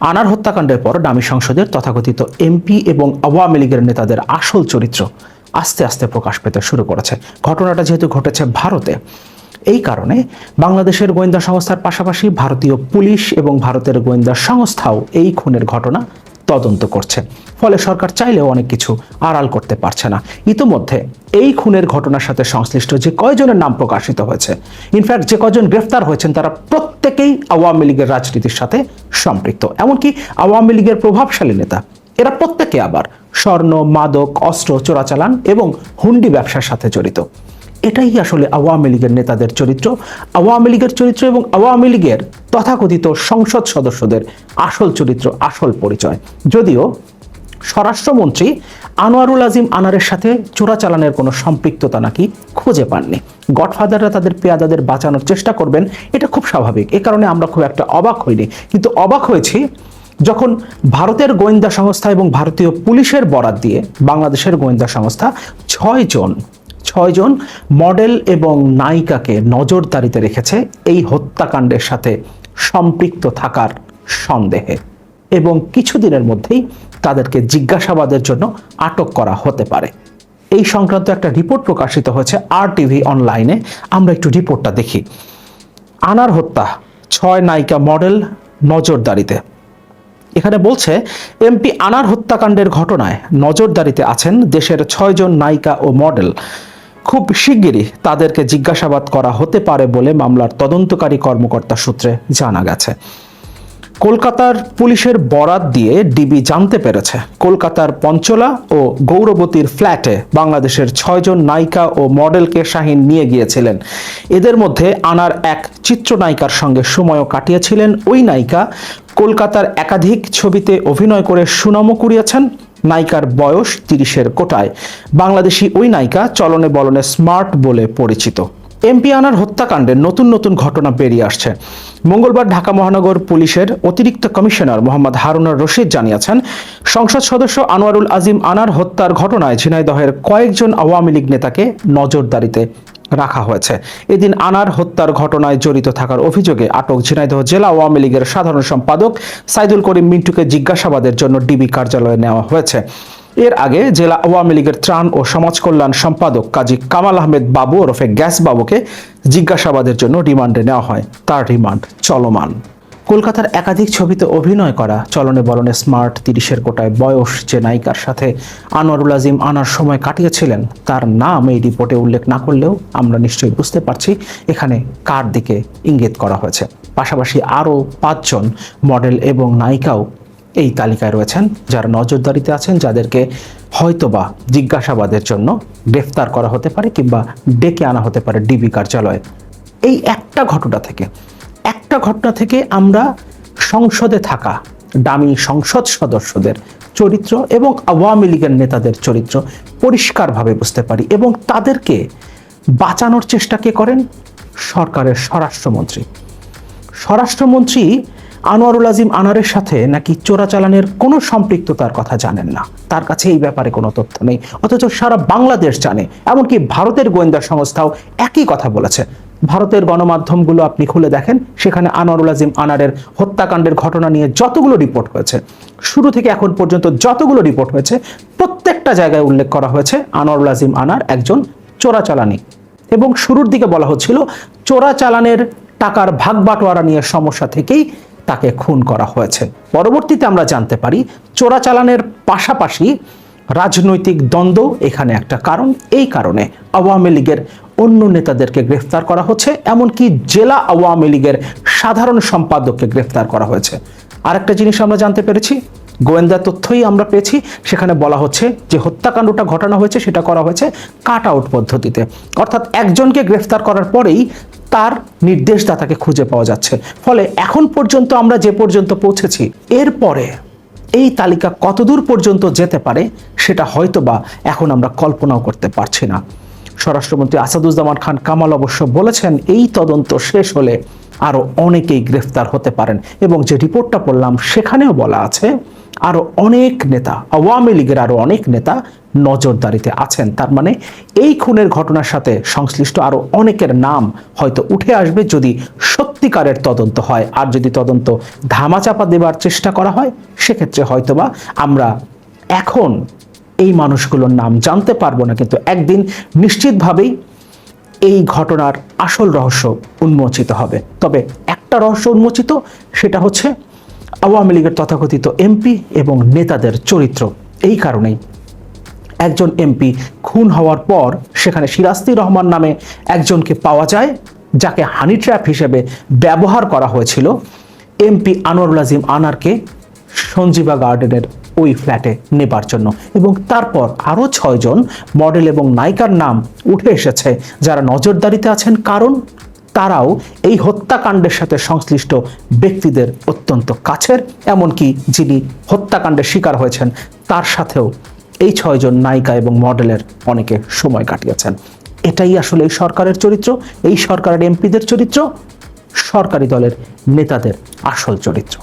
আনার হত্যাকাণ্ডের পর ডামি সংসদের তথাকথিত এমপি এবং আওয়ামী লীগের নেতাদের আসল চরিত্র আস্তে আস্তে প্রকাশ পেতে শুরু করেছে। ঘটনাটা যেহেতু ঘটেছে ভারতে, এই কারণে বাংলাদেশের গোয়েন্দা সংস্থার পাশাপাশি ভারতীয় পুলিশ এবং ভারতের গোয়েন্দা সংস্থাও এই খুনের ঘটনা তদন্ত করছে। ফলে সরকার চাইলেও অনেক কিছু আড়াল করতে পারছে না। ইতোমধ্যে এই খুনের ঘটনার সাথে সংশ্লিষ্ট যে কয়জনের নাম প্রকাশিত হয়েছে, ইনফ্যাক্ট যে কয়জন গ্রেফতার হয়েছেন, তারা প্রত্যেকেই আওয়ামী লীগের রাজনীতির সাথে সম্পৃক্ত। এমনকি আওয়ামী লীগের প্রভাবশালী নেতা, এরা প্রত্যেকে আবার স্বর্ণ, মাদক, অস্ত্র, চোরাচালান এবং হুন্ডি ব্যবসার সাথে জড়িত। এটাই আসলে আওয়ামী লীগের নেতাদের চরিত্র। আওয়ামী লীগের চরিত্র এবং আওয়ামী লীগের তথাকথিত সংসদ সদস্যদের আসল চরিত্র, আসল পরিচয়। যদিও স্বরাষ্ট্রমন্ত্রী আনোয়ারুল আজিম আনারের সাথে চোরাচালানের কোনো সম্পৃক্ততা নাকি খুঁজে পাননি। গডফাদাররা তাদের পেয়াদাদের বাঁচানোর চেষ্টা করবেন, এটা খুব স্বাভাবিক। এ কারণে আমরা খুব একটা অবাক হইনি। কিন্তু অবাক হয়েছি যখন ভারতের গোয়েন্দা সংস্থা এবং ভারতীয় পুলিশের বরাত দিয়ে বাংলাদেশের গোয়েন্দা সংস্থা ছয় জন ছয়জন মডেল এবং নায়িকাকে নজরদারিতে রেখেছে এই হত্যাকাণ্ডের সাথে সম্পৃক্ত থাকার সন্দেহে এবং কিছুদিনের মধ্যেই তাদেরকে জিজ্ঞাসাবাদের জন্য আটক করা হতে পারে। এই সংক্রান্ত একটা রিপোর্ট প্রকাশিত হয়েছে আর টিভি অনলাইনে আমরা একটু রিপোর্টটা দেখি। আনার হত্যা, ছয় নায়িকা মডেল নজরদারিতে। এখানে বলছে, এমপি আনার হত্যাকাণ্ডের ঘটনায় নজরদারিতে আছেন দেশের ছয়জন নায়িকা ও মডেল। খুব শিগগিরই তাদেরকে জিজ্ঞাসাবাদ করা হতে পারে বলে মামলার তদন্তকারী কর্মকর্তা সূত্রে জানা গেছে। কলকাতার পুলিশের বরাত দিয়ে ডিবি জানতে পেরেছে, কলকাতার পঞ্চলা ও গৌরবতীর ফ্ল্যাটে বাংলাদেশের ছয়জন নায়িকা ও মডেলকে শাহিন নিয়ে গিয়েছিলেন। এদের মধ্যে আনার এক চিত্রনায়িকার সঙ্গে সময়ও কাটিয়েছিলেন ওই নায়িকা। কলকাতার একাধিক ছবিতে অভিনয় করে সুনামও কুড়িয়েছেন। নায়িকার বয়স তিরিশের কোটায়। বাংলাদেশি ওই নায়িকা চলনে বলনে স্মার্ট বলে পরিচিত। এমপি আনার হত্যাকাণ্ডের নতুন নতুন ঘটনা বেরিয়ে আসছে। মঙ্গলবার ঢাকা মহানগর পুলিশের অতিরিক্ত কমিশনার মোহাম্মদ হারুনার রশিদ জানিয়েছেন, সংসদ সদস্য আনোয়ারুল আজিম আনার হত্যার ঘটনায় ঝিনাইদহের কয়েকজন আওয়ামী লীগ নেতাকে নজরদারিতে রাখা হয়েছে। এদিন আনার হত্যার ঘটনায় জড়িত থাকার অভিযোগে আটক ঝিনাইদহ জেলা আওয়ামী লীগের সাধারণ সম্পাদক সাইদুল করিম মিন্টুকে জিজ্ঞাসাবাদের জন্য ডিবি কার্যালয়ে নেওয়া হয়েছে। এর আগে জেলা আওয়ামী লীগের ত্রাণ ও সমাজ কল্যাণ সম্পাদক কাজী কামাল আহমেদ বাবু ওরফে গ্যাস বাবুকে জিজ্ঞাসাবাদের জন্য রিমান্ডে নেওয়া হয়। তার রিমান্ড চলমান। কলকাতার একাধিক ছবিতে অভিনয় করা, চলনে বলনে স্মার্ট তিরিশের কোটায় বয়স যে নায়িকার সাথে আনোয়ারুল আজিম আনার সময় কাটিয়েছিলেন, তার নাম এই রিপোর্টে উল্লেখ না করলেও আমরা নিশ্চয়ই বুঝতে পারছি এখানে কার দিকে ইঙ্গিত করা হয়েছে। পাশাপাশি আরও পাঁচজন মডেল এবং নায়িকাও এই তালিকায় রয়েছেন, যারা নজরদারিতে আছেন, যাদেরকে হয়তোবা জিজ্ঞাসাবাদের জন্য গ্রেফতার করা হতে পারে কিংবা ডেকে আনা হতে পারে ডিবি কার্যালয়ে। এই একটা ঘটনা থেকে ঘটনা থেকে আমরা সংসদে থাকা দামি সংসদ সদস্যদের চরিত্র এবং আওয়ামী লীগের নেতাদের চরিত্র পরিষ্কারভাবে বুঝতে পারি এবং তাদেরকে বাঁচানোর চেষ্টা কে করেন? সরকারের স্বরাষ্ট্রমন্ত্রী। স্বরাষ্ট্রমন্ত্রী আনোয়ারুল আজিম আনারের সাথে নাকি চোরাচালানের কোনো সম্পৃক্ততার কথা জানেন না। তার কাছে এই ব্যাপারে কোনো তথ্য নেই। অথচ সারা বাংলাদেশ জানে। এমনকি ভারতের গোয়েন্দা সংস্থাও একই কথা বলেছে। ভারতের গণমাধ্যমগুলো আপনি খুলে দেখেন। সেখানে আনোয়ারুল আজিম আনারের হত্যাকাণ্ডের ঘটনা নিয়ে যতগুলো রিপোর্ট হয়েছে, শুরু থেকে এখন পর্যন্ত যতগুলো রিপোর্ট হয়েছে, প্রত্যেকটা জায়গায় উল্লেখ করা হয়েছে আনোয়ারুল আজিম আনার একজন চোরাচালানি এবং শুরুর দিকে বলা হচ্ছিল চোরাচালানের টাকার ভাগ বাটোয়ারা নিয়ে সমস্যা থেকেই তাকে খুন করা হয়েছে। পরবর্তীতে আমরা জানতে পারি চোরাচালানের পাশাপাশি রাজনৈতিক দ্বন্দ্ব এখানে একটা কারণ। এই কারণে আওয়ামী লীগের অন্য নেতাদেরকে গ্রেফতার করা হচ্ছে, এমনকি জেলা আওয়ামী লীগের সাধারণ সম্পাদককে গ্রেফতার করা হয়েছে। আরেকটা জিনিস আমরা জানতে পেরেছি, গোয়েন্দা তথ্যই আমরা পেয়েছি, সেখানে বলা হচ্ছে যে হত্যাকাণ্ডটা ঘটানো হয়েছে, সেটা করা হয়েছে কাট আউট পদ্ধতিতে। অর্থাৎ একজনকে গ্রেফতার করার পরেই তার নির্দেশদাতাকে খুঁজে পাওয়া যাচ্ছে। ফলে এখন পর্যন্ত আমরা যে পর্যন্ত পৌঁছেছি, এরপরে এই তালিকা কতদূর পর্যন্ত যেতে পারে, সেটা হয়তোবা এখন আমরা কল্পনাও করতে পারছি না। স্বরাষ্ট্রমন্ত্রী আসাদুজ্জামান খান কামাল অবশ্য বলেছেন, এই তদন্ত শেষ হলে আরও অনেকেই গ্রেফতার হতে পারেন। এবং যে রিপোর্টটা পড়লাম, সেখানেও বলা আছে আরও অনেক নেতা, আওয়ামী লীগের আরও অনেক নেতা নজরদারিতে আছেন। তার মানে এই খুনের ঘটনার সাথে সংশ্লিষ্ট আরও অনেকের নাম হয়তো উঠে আসবে যদি সত্যিকারের তদন্ত হয়। আর যদি তদন্ত ধামাচাপা দেবার চেষ্টা করা হয়, সেক্ষেত্রে হয়তোবা আমরা এখন এই মানুষগুলোর নাম জানতে পারব না, কিন্তু একদিন নিশ্চিতভাবেই এই ঘটনার আসল রহস্য উন্মোচিত হবে। তবে একটা রহস্য উন্মোচিত, সেটা হচ্ছে আওয়ামী লীগের তথাকথিত এমপি এবং নেতাদের চরিত্র। এই কারণেই একজন এমপি খুন হওয়ার পর সেখানে সিরাস্তি রহমান নামে একজনকে পাওয়া যায়, যাকে হানি ট্র্যাপ হিসেবে ব্যবহার করা হয়েছিল। এমপি আনোয়ারুল আজিম আনারকে সঞ্জীবা গার্ডেনের ওই ফ্ল্যাটে নেবার জন্য। এবং তারপর আরও ছয়জন মডেল এবং নায়িকার নাম উঠে এসেছে যারা নজরদারিতে আছেন, কারণ তারাও এই হত্যাকাণ্ডের সাথে সংশ্লিষ্ট ব্যক্তিদের অত্যন্ত কাছের, এমনকি যিনি হত্যাকাণ্ডের শিকার হয়েছেন, তার সাথেও এই ছয়জন নায়িকা এবং মডেলের অনেকে সময় কাটিয়েছেন। এটাই আসলে এই সরকারের চরিত্র, এই সরকারের এমপিদের চরিত্র, সরকারি দলের নেতাদের আসল চরিত্র।